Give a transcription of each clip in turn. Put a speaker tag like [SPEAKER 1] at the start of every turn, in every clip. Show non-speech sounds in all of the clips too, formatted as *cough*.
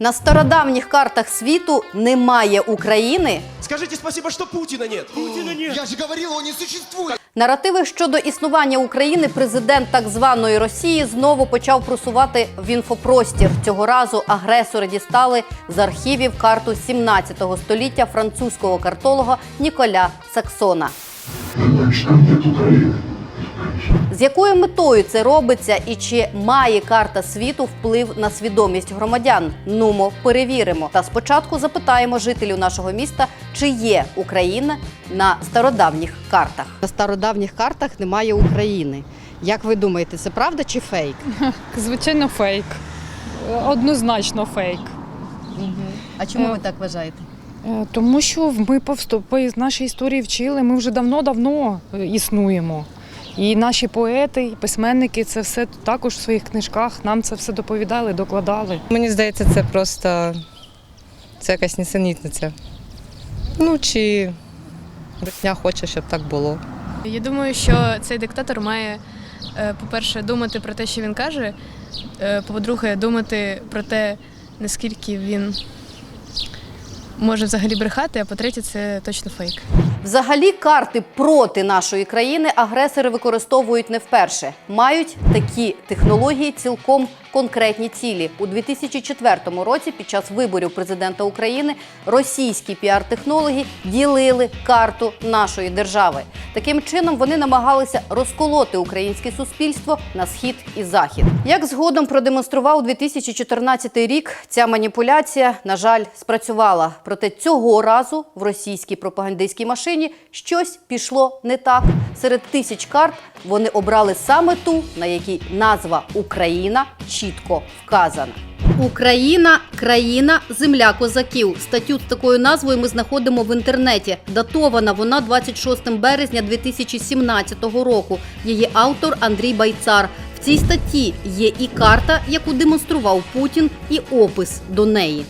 [SPEAKER 1] На стародавніх картах світу немає України.
[SPEAKER 2] Скажите спасибо, что Путина нет. Путина нет.
[SPEAKER 3] Я же говорил, его не существует.
[SPEAKER 1] Наративи щодо існування України президент так званої Росії знову почав просувати в інфопростір. Цього разу агресори дістали з архівів карту 17 століття французького картолога Ніколя Саксона.
[SPEAKER 4] Там нет Украины.
[SPEAKER 1] З якою метою це робиться і чи має карта світу вплив на свідомість громадян? Нумо перевіримо. Та спочатку запитаємо жителів нашого міста, чи є Україна на стародавніх картах. На стародавніх картах немає України. Як ви думаєте, це правда чи фейк? *laughs*
[SPEAKER 5] Звичайно, фейк. Однозначно фейк.
[SPEAKER 1] А чому ви так вважаєте?
[SPEAKER 5] Е, Тому що ми по з нашої історії вчили, ми вже давно-давно е, існуємо. І наші поети, і письменники це все також в своїх книжках нам це все доповідали, докладали.
[SPEAKER 6] Мені здається, це просто це якась несенітниця. Ну чи брехня хоче, щоб так було.
[SPEAKER 7] Я думаю, що цей диктатор має, е, по-перше, думати про те, що він каже. е, По-друге, думати про те, наскільки він може взагалі брехати, а по-третє, це точно фейк.
[SPEAKER 1] Взагалі, карти проти нашої країни агресори використовують не вперше. Мають такі технології цілком конкретні цілі. У 2004 році, під час виборів президента України, російські піар-технологи ділили карту нашої держави. Таким чином вони намагалися розколоти українське суспільство на схід і захід. Як згодом продемонстрував 2014 рік, ця маніпуляція, на жаль, спрацювала. Проте цього разу в російській пропагандистській машині щось пішло не так. Серед тисяч карт вони обрали саме ту, на якій назва Україна чітко вказана. Україна країна земля козаків. Статтю з такою назвою ми знаходимо в інтернеті. Датована вона 26 березня 2017 року. Її автор Андрій Байцар. В цій статті є і карта, яку демонстрував Путін, і опис до неї.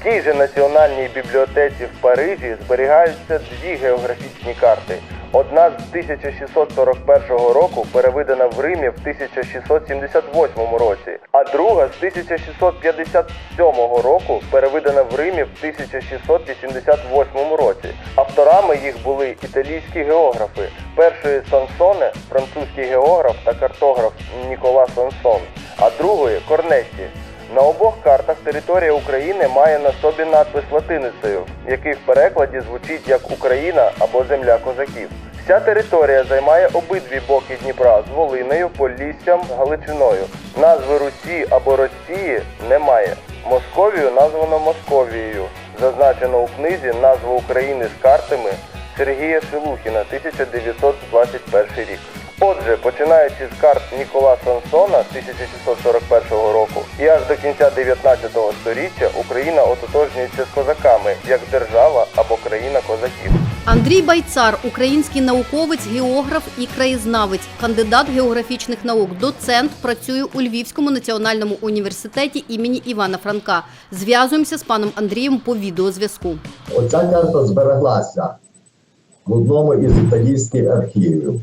[SPEAKER 8] В тій же національній бібліотеці в Парижі зберігаються дві географічні карти. Одна з 1641 року перевидана в Римі в 1678 році, а друга з 1657 року перевидана в Римі в 1688 році. Авторами їх були італійські географи. Першої Сансоне, французький географ та картограф Нікола Сансон, а другої Корнетті. На обох картах територія України має на собі надпис латиницею, який в перекладі звучить як Україна або Земля козаків. Вся територія займає обидві боки Дніпра з Волиною, Поліссям, Галичиною. Назви Русі або Росії немає. Московію названо Московією. Зазначено у книзі назву України з картами Сергія Шелухіна 1921 рік. Отже, починаючи з карт Нікола Сансона 1641 року і аж до кінця 19 століття Україна ототожнюється з козаками як держава або країна козаків.
[SPEAKER 1] Андрій Байцар, український науковець, географ і краєзнавець, кандидат географічних наук, доцент, працює у Львівському національному університеті імені Івана Франка. Зв'язуємося з паном Андрієм по відеозв'язку.
[SPEAKER 9] Оця карта збереглася в одному із італійських архівів.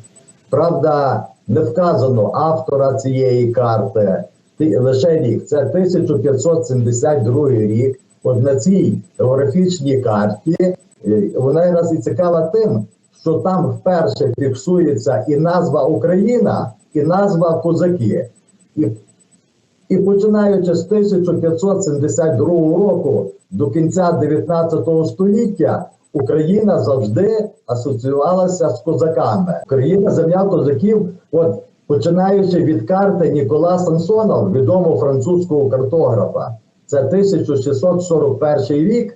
[SPEAKER 9] Правда, не вказано автора цієї карти, ти- лише рік. Це 1572 рік. От на цій географічній карті е, вона якраз і цікава тим, що там вперше фіксується і назва Україна, і назва козаки. І і починаючи з 1572 року до кінця 19 століття Україна завжди асоціювалася з козаками. Україна земля козаків, от починаючи від карти Нікола Сансона, відомого французького картографа, це 1641 рік.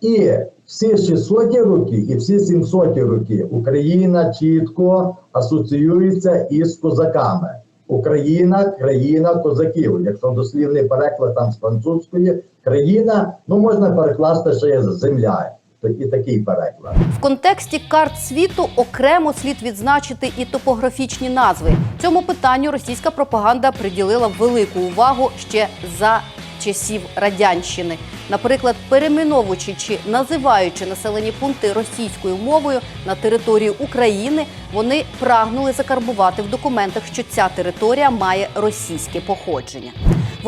[SPEAKER 9] І всі 600 роки, і всі 700 роки Україна чітко асоціюється із козаками. Україна країна козаків. Якщо дослівний переклад там з французької країна, ну можна перекласти ще земля. І такий переклад.
[SPEAKER 1] В контексті карт світу окремо слід відзначити і топографічні назви. Цьому питанню російська пропаганда приділила велику увагу ще за часів радянщини. Наприклад, перейменовуючи чи називаючи населені пункти російською мовою на території України, вони прагнули закарбувати в документах, що ця територія має російське походження.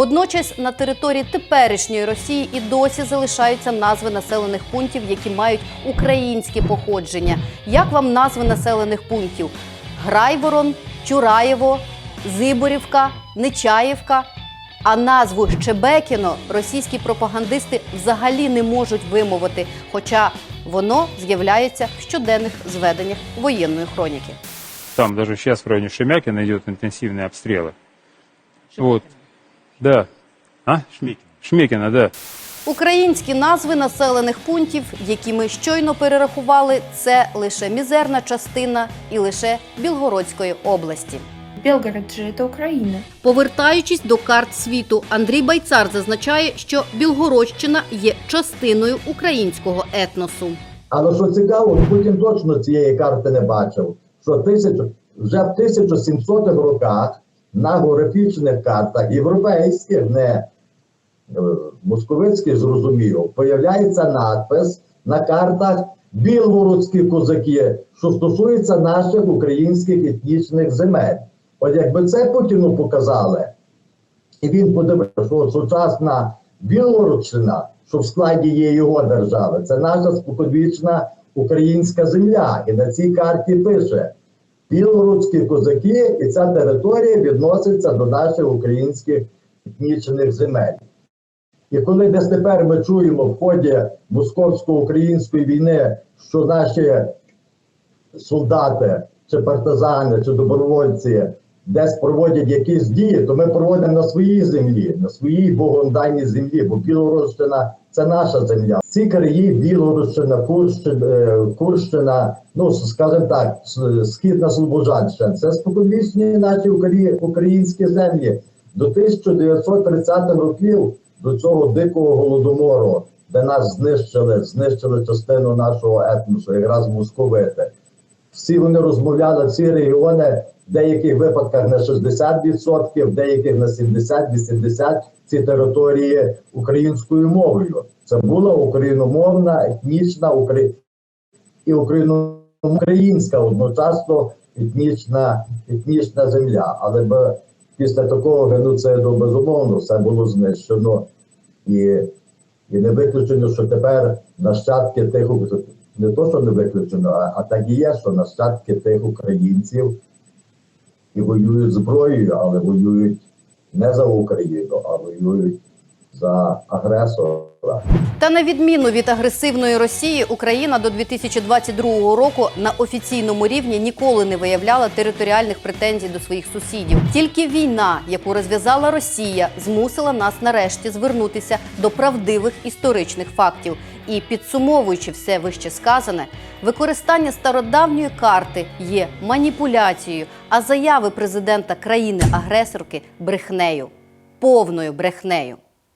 [SPEAKER 1] Водночас на території теперішньої Росії і досі залишаються назви населених пунктів, які мають українське походження. Як вам назви населених пунктів? Грайворон, Чураєво, Зиборівка, Нечаївка. А назву Щебекіно російські пропагандисти взагалі не можуть вимовити, хоча воно з'являється в щоденних зведеннях воєнної хроніки.
[SPEAKER 10] Там даже сейчас в районе Шемякина идет интенсивные обстрелы. Вот. Да. А? Шмекина. Шмекина, да.
[SPEAKER 1] Українські назви населених пунктів, які ми щойно перерахували, це лише мізерна частина і лише Білгородської області.
[SPEAKER 11] Белгород же это Украина.
[SPEAKER 1] Повертаючись до карт світу, Андрій Байцар зазначає, що Білгородщина є частиною українського етносу.
[SPEAKER 9] Але що цікаво, Путін точно цієї карти не бачив. Що тисячу, вже в 1700-х роках на географічних картах європейських, не е, московицьких, зрозуміло, появляється надпис на картах білгородські козаки, що стосується наших українських етнічних земель. От якби це Путіну показали, і він подивився, що сучасна Білгородщина, що в складі є його держави, це наша споконвічна українська земля. І на цій карті пише: Білгородські козаки, і ця територія відноситься до наших українських етнічних земель. І коли десь тепер ми чуємо в ході московсько-української війни, що наші солдати, чи партизани, чи добровольці десь проводять якісь дії, то ми проводимо на своїй землі, на своїй богонданій землі, бо Білгородщина це наша земля. Ці краї Білгородщина, Курщина, е, Курщина, ну скажімо так, східна Слобожанщина, це споконвічні наші українські землі до 1930-х років, до цього дикого голодомору, де нас знищили, знищили частину нашого етносу, якраз московити. Всі вони розмовляли, всі регіони деяких випадках на 60%, в деяких на 70-80% ці території українською мовою. Це була україномовна, етнічна Украї... і українська одночасно етнічна, етнічна земля. Але б після такого геноциду безумовно все було знищено. І, і не виключено, що тепер нащадки тих не то, що не виключено, а, а так і є, що нащадки тих українців і воюють зброєю, але воюють не за Україну, а воюють за агресора.
[SPEAKER 1] Та на відміну від агресивної Росії, Україна до 2022 року на офіційному рівні ніколи не виявляла територіальних претензій до своїх сусідів. Тільки війна, яку розв'язала Росія, змусила нас нарешті звернутися до правдивих історичних фактів. І підсумовуючи все вище сказане, використання стародавньої карти є маніпуляцією, а заяви президента країни-агресорки брехнею, повною брехнею.